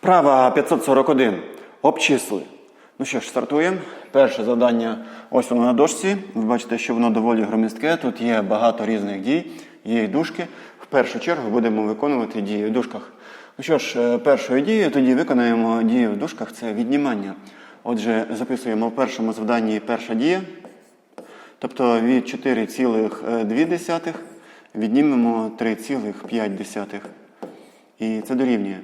Вправа 541. Обчисли. Ну що ж, стартуємо. Перше завдання ось воно на дошці. Ви бачите, що воно доволі громістке. Тут є багато різних дій, є і дужки. В першу чергу будемо виконувати дії в дужках. Ну що ж, е, першою дією тоді виконаємо дію в дужках це віднімання. Отже, записуємо в першому завданні перша дія. Тобто від 4,2 віднімемо 3,5. І це дорівнює.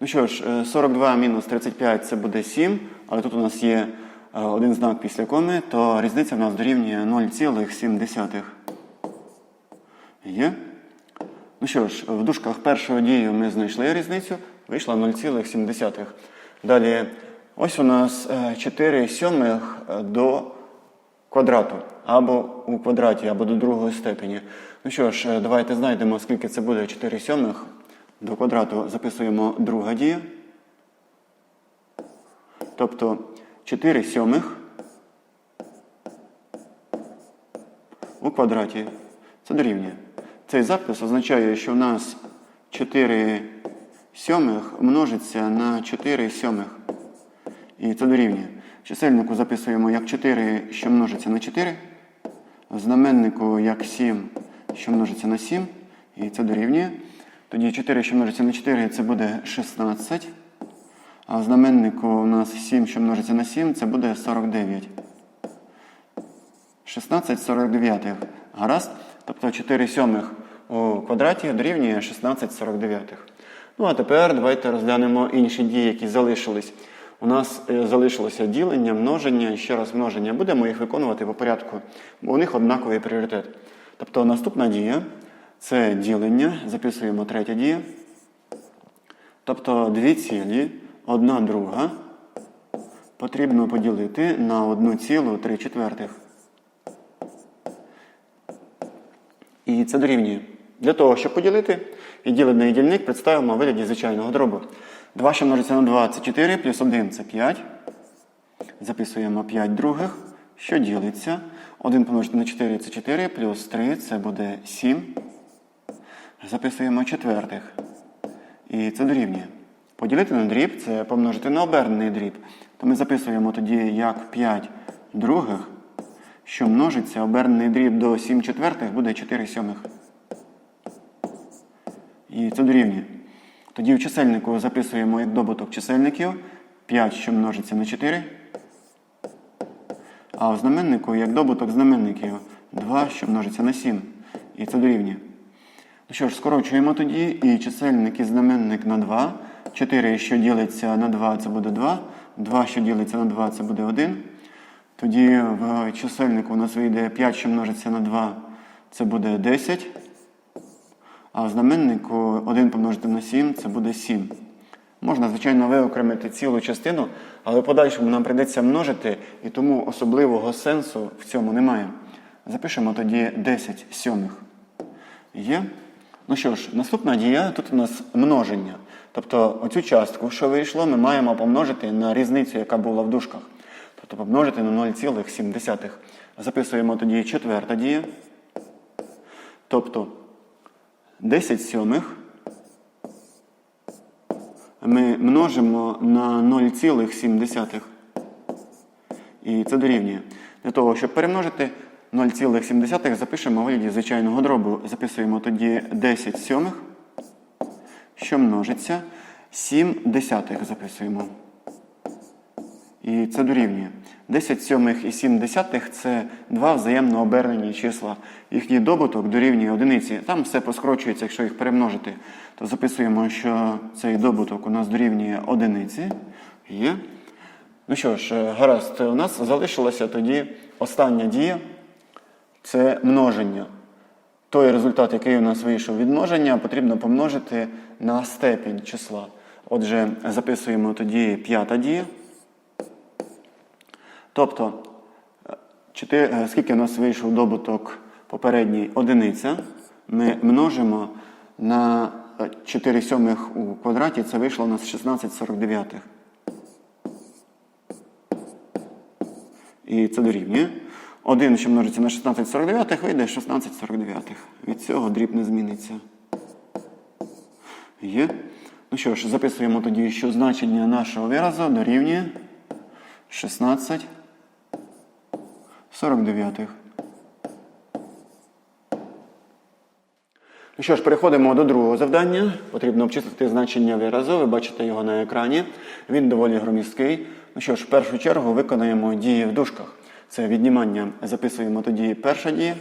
Ну що ж, е, 42 мінус 35 це буде 7, але тут у нас є е, один знак після коми, то різниця в нас дорівнює 0,7. Є? Ну що ж, в дужках першого дію ми знайшли різницю, вийшла 0,7. Далі, ось у нас е, 4 сьомих е, до квадрату, або у квадраті, або до другої степені. Ну що ж, е, давайте знайдемо, скільки це буде 4 сьомих до квадрату. Записуємо друга дія. Тобто 4 сьомих у квадраті. Це дорівнює. Цей запис означає, що в нас 4 сьомих множиться на 4 сьомих. І це дорівнює. Чисельнику записуємо як 4, що множиться на 4. В знаменнику як 7, що множиться на 7. І це дорівнює. Тоді 4, що множиться на 4, це буде 16. А в знаменнику у нас 7, що множиться на 7, це буде 49. 16 49. Гаразд? Тобто 4 сьомих у квадраті дорівнює 16 49. Ну а тепер давайте розглянемо інші дії, які залишились. У нас е, залишилося ділення, множення і ще раз множення. Будемо їх виконувати по порядку, бо у них однаковий пріоритет. Тобто наступна дія це ділення. Записуємо третя дія. Тобто дві цілі, одна друга потрібно поділити на 1,3 четвертих. І це дорівнює. Для того, щоб поділити, і ділений дільник представимо у вигляді звичайного дробу. 2, що множиться на 2, це 4, плюс 1 це 5. Записуємо 5 других, що ділиться. 1 помножити на 4 це 4, плюс 3 це буде 7. Записуємо четвертих. І це дорівнює. Поділити на дріб це помножити на обернений дріб. То ми записуємо тоді як 5 других, що множиться обернений дріб до 7 четвертих буде 4 сьомих. І це дорівнює. Тоді в чисельнику записуємо як добуток чисельників 5, що множиться на 4. А в знаменнику як добуток знаменників 2, що множиться на 7. І це дорівнює. Що ж, скорочуємо тоді і чисельник і знаменник на 2. 4, що ділиться на 2, це буде 2. 2, що ділиться на 2, це буде 1. Тоді в чисельнику у нас вийде 5, що множиться на 2, це буде 10. А в знаменнику 1 помножити на 7 це буде 7. Можна, звичайно, виокремити цілу частину, але в подальшому нам прийдеться множити, і тому особливого сенсу в цьому немає. Запишемо тоді 10 сьомих. Є? Ну що ж, наступна дія тут у нас множення. Тобто оцю частку, що вийшло, ми маємо помножити на різницю, яка була в дужках. Тобто помножити на 0,7. Записуємо тоді четверта дія. Тобто 10 сьомих ми множимо на 0,7. І це дорівнює. Для того, щоб перемножити 0,7 запишемо у вигляді звичайного дробу. Записуємо тоді 10 сьомих, що множиться. 7 десятих записуємо. І це дорівнює. 10 сьомих і 7 десятих це два взаємно обернені числа. Їхній добуток дорівнює одиниці. Там все поскорочується, якщо їх перемножити. То записуємо, що цей добуток у нас дорівнює одиниці. Є. Ну що ж, гаразд, у нас залишилася тоді остання дія. Це множення. Той результат, який у нас вийшов від множення, потрібно помножити на степінь числа. Отже, записуємо тоді п'ята дія. Тобто, е, скільки у нас вийшов добуток попередній одиниця, ми множимо на е, 4 сьомих у квадраті, це вийшло у нас 16 49. І це дорівнює. 1, що множиться на 16 49, вийде 16 49. Від цього дріб не зміниться. Є. Ну що ж, записуємо тоді, що значення нашого виразу дорівнює 16 49. Ну що ж, переходимо до другого завдання. Потрібно обчислити значення виразу. Ви бачите його на екрані. Він доволі громісткий. Ну що ж, в першу чергу виконаємо дії в дужках. Це віднімання. Записуємо тоді перша дія.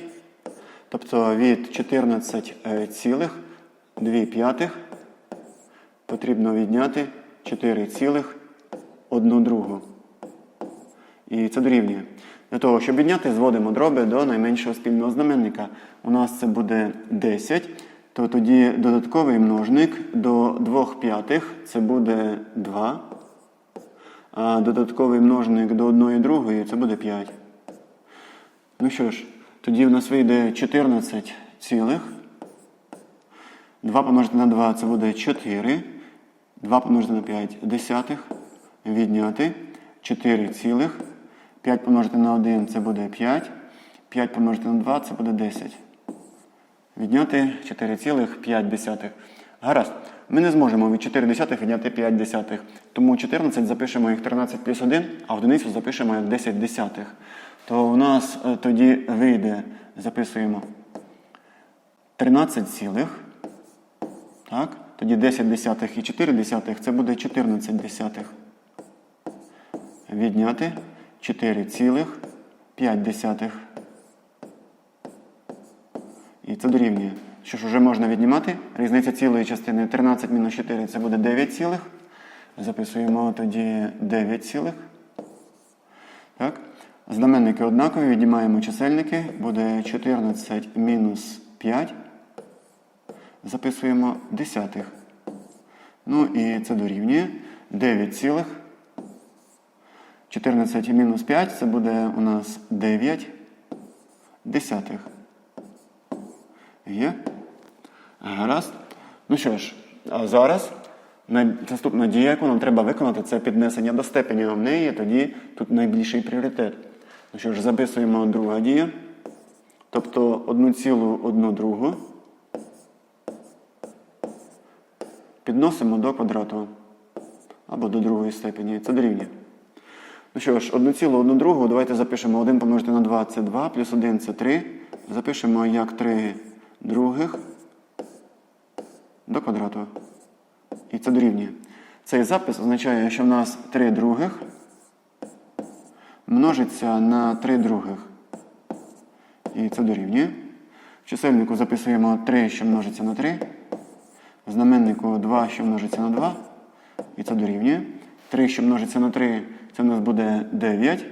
Тобто від 14 е, цілих 2 п'ятих потрібно відняти 4 цілих 1 другу. І це дорівнює. Для того, щоб відняти, зводимо дроби до найменшого спільного знаменника. У нас це буде 10, то тоді додатковий множник до 2 п'ятих це буде 2. А додатковий множник до 1 другої це буде 5. Ну що ж, тоді в нас вийде 14 цілих. 2 помножити на 2 це буде 4. 2 помножити на 5 десятих. Відняти 4 цілих. 5 помножити на 1 це буде 5. 5 помножити на 2 це буде 10. Відняти 4,5. Гаразд. Ми не зможемо від 4 десятих відняти 5 десятих. Тому 14 запишемо як 13 плюс 1, а одиницю запишемо як 10 десятих. То у нас е, тоді вийде, записуємо 13 цілих. Так? Тоді 10 десятих і 4 десятих це буде 14 десятих. Відняти 4,5 десятих. І це дорівнює. Що ж, вже можна віднімати. Різниця цілої частини 13 мінус 4 це буде 9 цілих. Записуємо тоді 9 цілих. Так? Знаменники однакові, віднімаємо чисельники. Буде 14 мінус 5. Записуємо десятих. Ну і це дорівнює 9 цілих. 14 мінус 5 це буде у нас 9 десятих. Є? Гаразд. Ну що ж, а зараз наступна дія, яку нам треба виконати, це піднесення до степені неї, тоді тут найбільший пріоритет. Ну що ж, записуємо друга дія. Тобто 1,1 другу підносимо до квадрату або до другої степені. Це дорівнює. Ну що ж, 1,1 другу, давайте запишемо 1 помножити на 2 це 2, плюс 1 це 3. Запишемо як 3 других до квадрату. І це дорівнює. Цей запис означає, що в нас 3 других множиться на 3 других. І це дорівнює. В чисельнику записуємо 3, що множиться на 3. В знаменнику 2, що множиться на 2. І це дорівнює. 3, що множиться на 3, це в нас буде 9.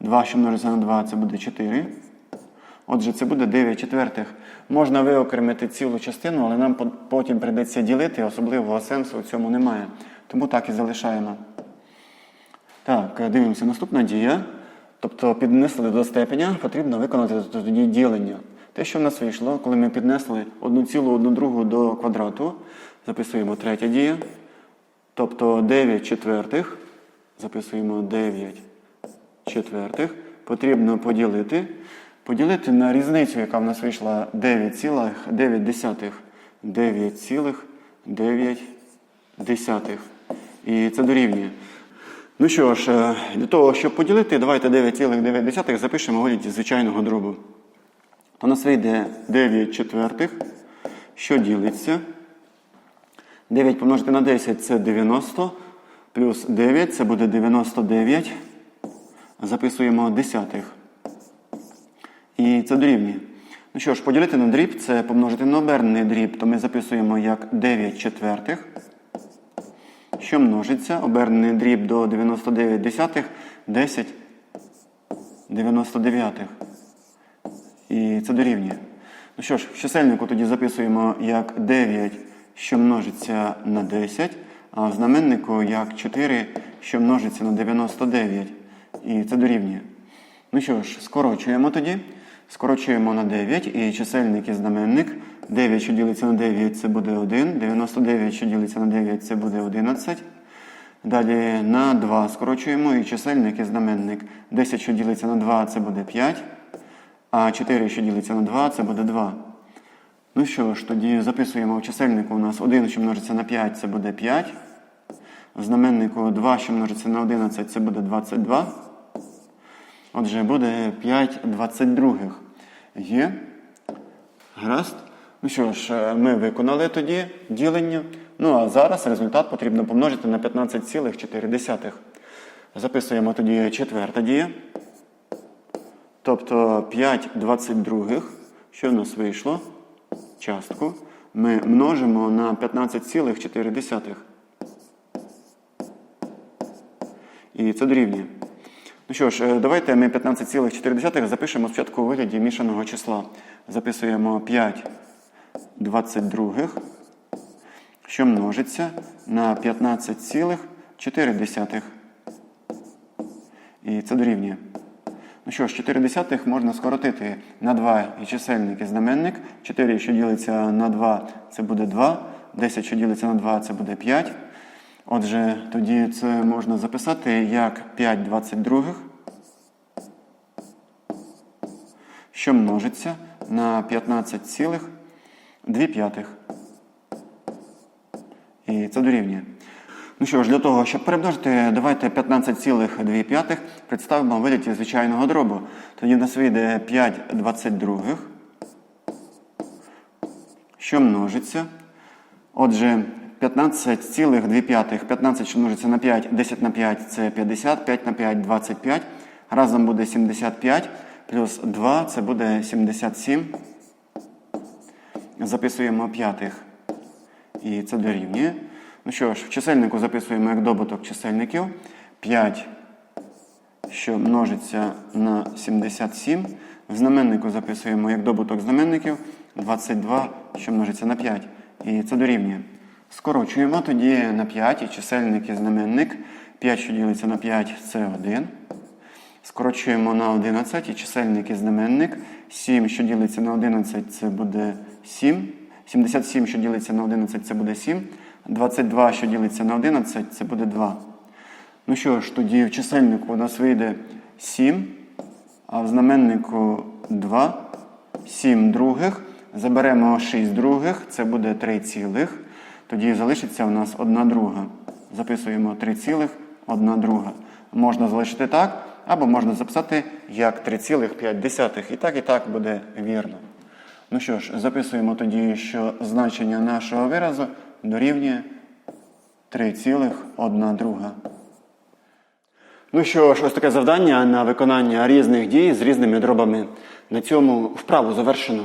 2, що множиться на 2, це буде 4. Отже, це буде 9 четвертих. Можна виокремити цілу частину, але нам потім прийдеться ділити, особливого сенсу у цьому немає. Тому так і залишаємо. Так, е, дивимося. Наступна дія. Тобто піднесли до степеня, потрібно виконати тоді ділення. Те, що в нас вийшло, коли ми піднесли 1,1 другу до квадрату, записуємо третя дія. Тобто 9 четвертих. Записуємо 9 четвертих. Потрібно поділити. Поділити на різницю, яка в нас вийшла 9,9 9,9. І це дорівнює. Ну що ж, е, для того, щоб поділити, давайте 9,9 запишемо вигляді звичайного дробу. То нас вийде 9 четвертих, що ділиться. 9 помножити на 10 це 90, плюс 9 це буде 99. Записуємо десятих. І це дорівнює. Ну що ж, поділити на дріб це помножити на обернений дріб, то ми записуємо як 9 четвертих, що множиться. Обернений дріб до 99 десятих, 10 99. І це дорівнює. Ну що ж, в чисельнику тоді записуємо як 9, що множиться на 10, а в знаменнику як 4, що множиться на 99. І це дорівнює. Ну що ж, скорочуємо тоді. Скорочуємо на 9 і чисельник і знаменник. 9, що ділиться на 9, це буде 1. 99, що ділиться на 9, це буде 11. Далі на 2 скорочуємо і чисельник і знаменник. 10, що ділиться на 2, це буде 5. А 4, що ділиться на 2, це буде 2. Ну що ж, тоді записуємо в чисельнику у нас 1, що множиться на 5, це буде 5. В знаменнику 2, що множиться на 11, це буде 22. Отже, буде 5 22. Є. Гаразд. Ну що ж, е, ми виконали тоді ділення. Ну а зараз результат потрібно помножити на 15,4. Записуємо тоді четверта дія. Тобто 5 22, що в нас вийшло? Частку. Ми множимо на 15,4. І це дорівнює. Ну що ж, е, давайте ми 15,4 запишемо спочатку у вигляді мішаного числа. Записуємо 5 22, що множиться на 15,4. І це дорівнює. Ну що ж, 4 десятих можна скоротити на 2 і чисельник і знаменник. 4, що ділиться на 2, це буде 2. 10, що ділиться на 2, це буде 5. Отже, тоді це можна записати як 5 22, що множиться на 15,2. І це дорівнює. Ну що ж, для того, щоб перемножити, давайте 15,2 представимо в вигляді звичайного дробу. Тоді в нас вийде 5 22, що множиться. Отже, 15,2. 15, що множиться на 5, 10 на 5 це 50, 5 на 5 25. Разом буде 75, плюс 2 це буде 77. Записуємо п'ятих. І це дорівнює. Ну що ж, в чисельнику записуємо як добуток чисельників. 5, що множиться на 77. В знаменнику записуємо як добуток знаменників 22, що множиться на 5. І це дорівнює. Скорочуємо тоді на 5 і чисельник і знаменник. 5, що ділиться на 5, це 1. Скорочуємо на 11 і чисельник і знаменник. 7, що ділиться на 11, це буде 7. 77, що ділиться на 11, це буде 7. 22, що ділиться на 11, це буде 2. Ну що ж, тоді в чисельнику у нас вийде 7, а в знаменнику 2. 7 других. Заберемо 6 других, це буде 3 цілих. Тоді залишиться у нас 1 друга. Записуємо 3 цілих, 1 друга. Можна залишити так, або можна записати як 3,5. І так, і так буде вірно. Ну що ж, записуємо тоді, що значення нашого виразу дорівнює 3,1 друга. Ну що ж, ось таке завдання на виконання різних дій з різними дробами. На цьому вправу завершено.